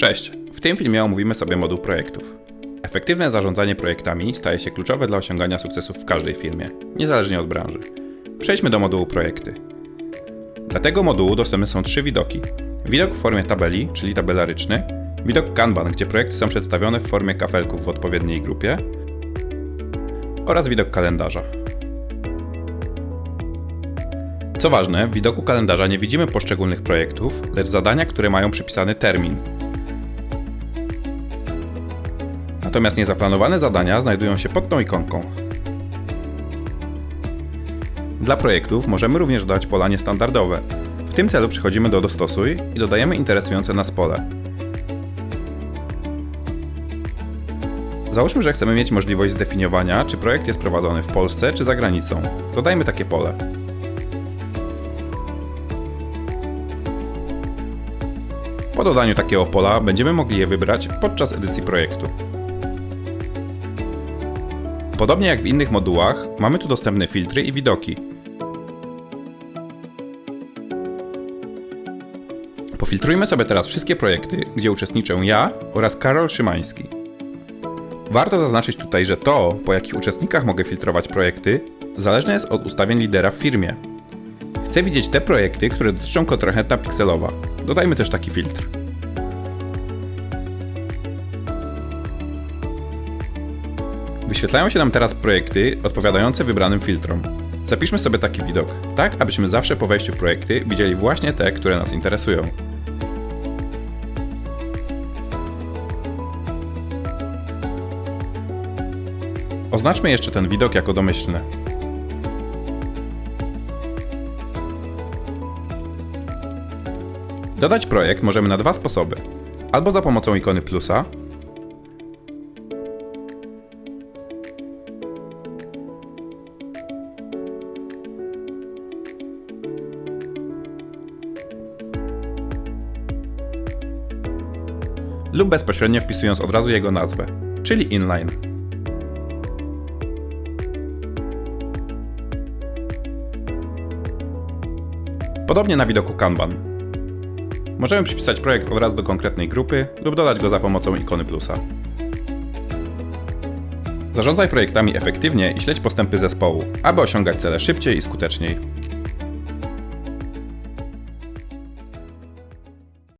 Cześć! W tym filmie omówimy sobie moduł projektów. Efektywne zarządzanie projektami staje się kluczowe dla osiągania sukcesów w każdej firmie, niezależnie od branży. Przejdźmy do modułu projekty. Dla tego modułu dostępne są trzy widoki. Widok w formie tabeli, czyli tabelaryczny, widok Kanban, gdzie projekty są przedstawione w formie kafelków w odpowiedniej grupie oraz widok kalendarza. Co ważne, w widoku kalendarza nie widzimy poszczególnych projektów, lecz zadania, które mają przypisany termin. Natomiast niezaplanowane zadania znajdują się pod tą ikonką. Dla projektów możemy również dodać pola niestandardowe. W tym celu przechodzimy do Dostosuj i dodajemy interesujące nas pole. Załóżmy, że chcemy mieć możliwość zdefiniowania, czy projekt jest prowadzony w Polsce czy za granicą. Dodajmy takie pole. Po dodaniu takiego pola będziemy mogli je wybrać podczas edycji projektu. Podobnie jak w innych modułach, mamy tu dostępne filtry i widoki. Pofiltrujmy sobie teraz wszystkie projekty, gdzie uczestniczę ja oraz Karol Szymański. Warto zaznaczyć tutaj, że to, po jakich uczestnikach mogę filtrować projekty, zależne jest od ustawień lidera w firmie. Chcę widzieć te projekty, które dotyczą kontrahenta pikselowa. Dodajmy też taki filtr. Wyświetlają się nam teraz projekty odpowiadające wybranym filtrom. Zapiszmy sobie taki widok, tak abyśmy zawsze po wejściu w projekty widzieli właśnie te, które nas interesują. Oznaczmy jeszcze ten widok jako domyślny. Dodać projekt możemy na dwa sposoby. Albo za pomocą ikony plusa, lub bezpośrednio wpisując od razu jego nazwę, czyli inline. Podobnie na widoku Kanban. Możemy przypisać projekt od razu do konkretnej grupy lub dodać go za pomocą ikony plusa. Zarządzaj projektami efektywnie i śledź postępy zespołu, aby osiągać cele szybciej i skuteczniej.